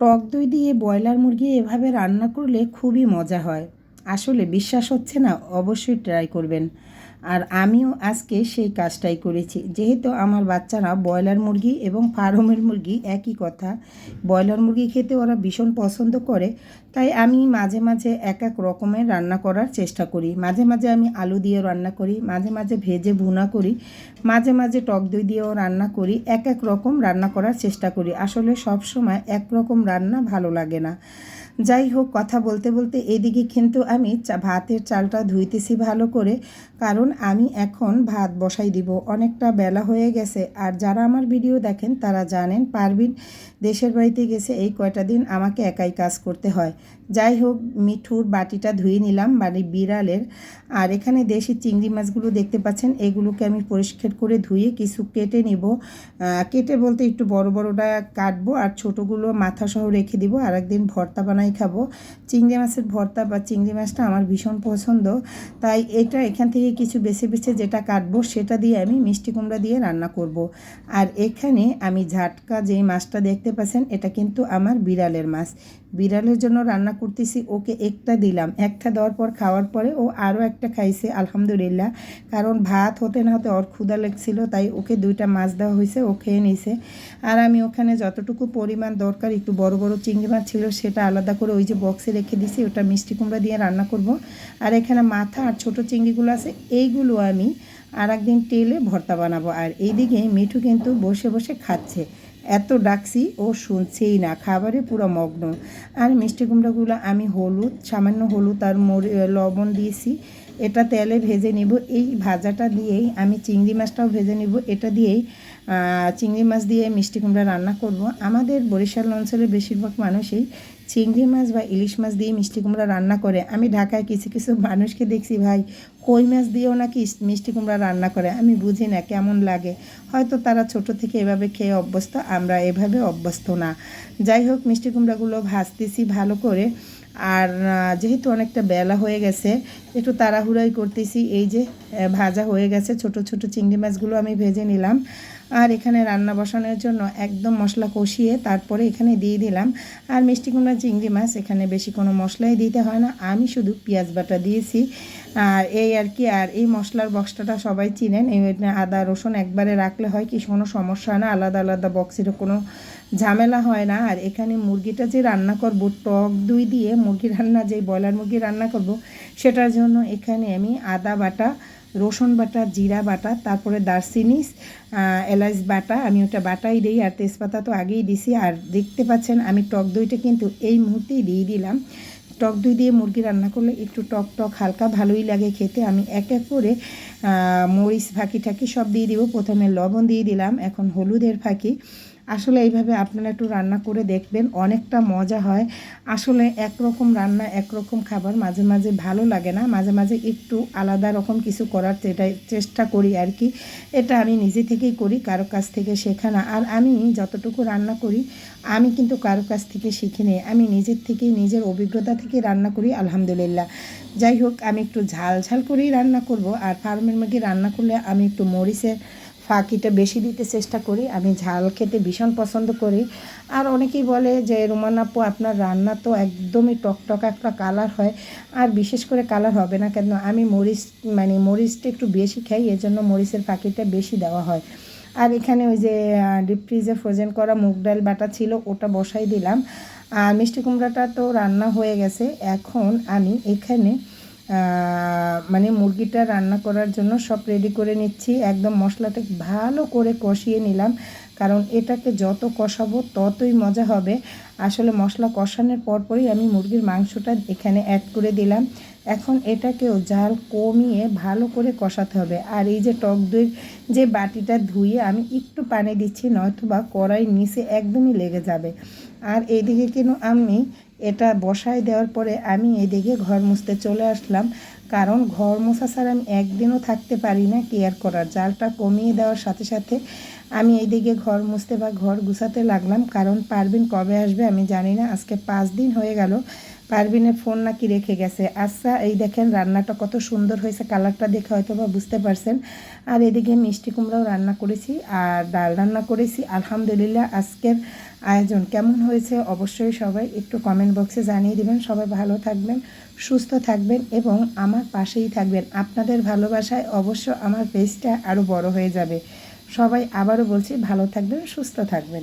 টক দই দিয়ে ব্রয়লার মুরগি এভাবে রান্না করলে খুবই মজা হয়। আসলে বিশ্বাস হচ্ছে না, অবশ্যই ট্রাই করবেন। আর আমিও আজকে সেই কাজটাই করেছি। যেহেতু আমার বাচ্চারা ব্রয়লার মুরগি এবং ফার্মের মুরগি একই কথা, ব্রয়লার মুরগি খেতে ওরা ভীষণ পছন্দ করে, তাই আমি মাঝে মাঝে এক এক রকমের রান্না করার চেষ্টা করি। মাঝে মাঝে আমি আলু দিয়ে রান্না করি, মাঝে মাঝে ভেজে ভুনা করি, মাঝে মাঝে টক দই দিয়েও রান্না করি, এক এক রকম রান্না করার চেষ্টা করি। আসলে সব সময় এক রকম রান্না ভালো লাগে না। যাই হোক, কথা বলতে বলতে এদিকে কিন্তু আমি ভাতের চালটা ধুইতেছি ভালো করে, কারণ আমি এখন ভাত বসাই দিব। অনেকটা বেলা হয়ে গেছে, আর যারা আমার ভিডিও দেখেন তারা জানেন পারবিন দেশের বাড়িতে গেছে, এই কয়টা দিন আমাকে একাই কাজ করতে হয়। যাই হোক, মিঠুর বাটিটা ধুয়ে নিলাম মানে বিড়ালের। আর এখানে দেশি চিংড়ি মাছগুলো দেখতে পাচ্ছেন, এগুলোকে আমি পরিষ্কার করে ধুয়ে কিছু কেটে নিব। কেটে বলতে একটু বড় বড়টা কাটবো, আর ছোটোগুলো মাথা সহ রেখে দিব আর একদিন ভর্তা বানাই খাব। চিংড়ি মাছের ভর্তা বা চিংড়ি মাছটা আমার ভীষণ পছন্দ। তাই এটা এখান থেকে কিছু বেছে বেছে যেটা কাটবো সেটা দিয়ে আমি মিষ্টি কুমড়া দিয়ে রান্না করব। আর এখানে আমি ঝাটকা যেই মাছটা দেখতে পাচ্ছেন, এটা কিন্তু আমার বিড়ালের মাছ। বিড়ালের জন্য রান্না করতেছি, ওকে একটা দিলাম। একটা দেওয়ার পর খাওয়ার পরে ও আরও একটা খাইছে, আলহামদুলিল্লাহ। কারণ ভাত হতে না হতে ওর ক্ষুদা লেগছিল, তাই ওকে দুইটা মাছ দেওয়া হয়েছে, ও খেয়ে নিছে। আর আমি ওখানে যতটুকু পরিমাণ দরকার, একটু বড় বড় চিংড়ি মাছ ছিল, সেটা আলাদা করে ওই যে বক্সে রেখে দিছি, ওটা মিষ্টি কুমড়া দিয়ে রান্না করব। আর এখানে মাথা আর ছোট চিংড়িগুলো আছে, এইগুলো আমি আর একদিন তেলে ভর্তা বানাবো। আর এইদিকে মিঠু কিন্তু বসে বসে খাচ্ছে। এত ডাকছি, ও শুনছেই না, খাবারে পুরো মগ্ন। আর মিষ্টি কুমড়াগুলো আমি হলুদ, সামান্য হলুদ আর মরি লবণ দিয়েছি, এটা তেলে ভেজে নিব। এই ভাজাটা দিয়েই আমি চিংড়ি মাছটাও ভেজে নিব। এটা দিয়েই চিংড়ি মাছ দিয়ে মিষ্টি কুমড়া রান্না করব। আমাদের বরিশাল অঞ্চলের বেশিরভাগ মানুষই চিংড়ি মাছ বা ইলিশ মাছ দিয়ে মিষ্টি কুমড়া রান্না করে। আমি ঢাকায় কিছু কিছু মানুষকে দেখছি, ভাই, কই মাছ দিয়েও নাকি মিষ্টি কুমড়া রান্না করে? আমি বুঝি না কেমন লাগে। হয়তো তারা ছোট থেকে এভাবে খেয়ে অভ্যস্ত, আমরা এভাবে অভ্যস্ত না। যাই হোক, মিষ্টি কুমড়াগুলো ভাজতেছি ভালো করে। আর যেহেতু অনেকটা বেলা হয়ে গেছে, একটু তাড়াহুড়াই করতেছি। এই যে ভাজা হয়ে গেছে, ছোট ছোট চিংড়ি মাছগুলো আমি ভেজে নিলাম। আর এখানে রান্না বসানোর জন্য একদম মশলা কষিয়ে তারপরে এখানে দিয়ে দিলাম। আর মিষ্টি কুমড়া চিংড়ি মাছ এখানে বেশি কোনো মশলাই দিতে হয় না। আমি শুধু পেঁয়াজ বাটা দিয়েছি। আর এই আর কি, আর এই মশলার বক্সটা সবাই চিনেন। এই আদা, রসুন একবারে রাখলে হয় কি, কোনো সমস্যা হয় না, আলাদা আলাদা বক্সের কোনো ঝামেলা হয় না। আর এখানে মুরগিটা যে রান্না করব, টক দই দিয়ে মুরগি রান্না যে ব্রয়লার মুরগি রান্না করব, সেটার জন্য এখানে আমি আদা বাটা, রসুন বাটা, জিরা বাটা, তারপরে দারচিনি এলাচ বাটা, আমি ওটা বাটাই দিই, আর তেজপাতা তো আগেই দিছি। আর দেখতে পাচ্ছেন, আমি টক দইটা কিন্তু এই মুহূর্তেই দিয়ে দিলাম। টক দই দিয়ে মুরগি রান্না করলে একটু টক টক হালকা ভালোই লাগে খেতে। আমি এক এক করে মরিচ ফাঁকি ঠাকি সব দিয়ে দিব। প্রথমে লবণ দিয়ে দিলাম, এখন হলুদের ফাঁকি। আসলে এইভাবে আপনারা একটু রান্না করে দেখবেন, অনেকটা মজা হয়। আসলে একরকম রান্না, একরকম খাবার মাঝে মাঝে ভালো লাগে না। মাঝে মাঝে একটু আলাদা রকম কিছু করার চেষ্টা করি আর কি। এটা আমি নিজে থেকেই করি, কারও কাছ থেকে শেখা না। আর আমি যতটুকু রান্না করি, আমি কিন্তু কারও কাছ থেকে শিখে নিই আমি নিজের থেকেই, নিজের অভিজ্ঞতা থেকে রান্না করি, আলহামদুলিল্লাহ। যাই হোক, আমি একটু ঝাল ঝাল করেই রান্না করব। আর ফার্মের মুরগি রান্না করলে আমি একটু মরিচের ফাঁকিটা বেশি দিতে চেষ্টা করি। আমি ঝাল খেতে ভীষণ পছন্দ করি। আর অনেকেই বলে যে, রোমান আপু, আপনার রান্না তো একদমই টকটক একটা কালার হয়। আর বিশেষ করে কালার হবে না কেন? আমি মরিচ মানে মরিচটা একটু বেশি খাই, এজন্য মরিচের ফাঁকিটা বেশি দেওয়া হয়। আর এখানে ওই যে ডিপ ফ্রিজে ফ্রোজেন করা মুগ ডাল বাটা ছিল, ওটা বসাই দিলাম। আর মিষ্টি কুমড়াটা তো রান্না হয়ে গেছে। এখন আমি এখানে মানে মুরগিটা রান্না করার জন্য সব রেডি করে নিচ্ছি। একদম মশলাটা ভালো করে কষিয়ে নিলাম, কারণ এটাকে যত কষাবো ততই মজা হবে। আসলে মশলা কষানোর পরপরই আমি মুরগির মাংসটা এখানে অ্যাড করে দিলাম। এখন এটাকেও জাল কমিয়ে ভালো করে কষাতে হবে। আর এই যে টক দই যে বাটিটা ধুয়ে আমি একটু পানি দিচ্ছি নয়তো বা কড়াই নিচে একদমই লেগে যাবে। আর এইদিকে কিন্তু আমি এটা বসায় দেওয়ার পরে আমি এদিকে ঘর মুছতে চলে আসলাম। কারণ ঘর মোছা ছাড়া আমি একদিনও থাকতে পারি না কেয়ার করার। জালটা কমিয়ে দেওয়ার সাথে সাথে আমি এইদিকে ঘর মুছতে বা ঘর গুছাতে লাগলাম। কারণ পারবিন কবে আসবে আমি জানি না। আজকে পাঁচ দিন হয়ে গেল। পারবিনের ফোন নাকি রেখে গেছে। আচ্ছা এই দেখেন রান্নাটা কত সুন্দর হয়েছে, কালারটা দেখে হয়তো বা বুঝতে পারছেন। আর এদিকে মিষ্টি কুমড়াও রান্না করেছি আর ডাল রান্না করেছি। আলহামদুলিল্লাহ আজকের আয়োজন কেমন হয়েছে অবশ্যই সবাই একটু কমেন্ট বক্সে জানিয়ে দেবেন। সবাই ভালো থাকবেন, সুস্থ থাকবেন এবং আমার পাশেই থাকবেন। আপনাদের ভালোবাসায় অবশ্য আমার পেজটা আরও বড় হয়ে যাবে। সবাই আবারও বলছি ভালো থাকবেন, সুস্থ থাকবেন।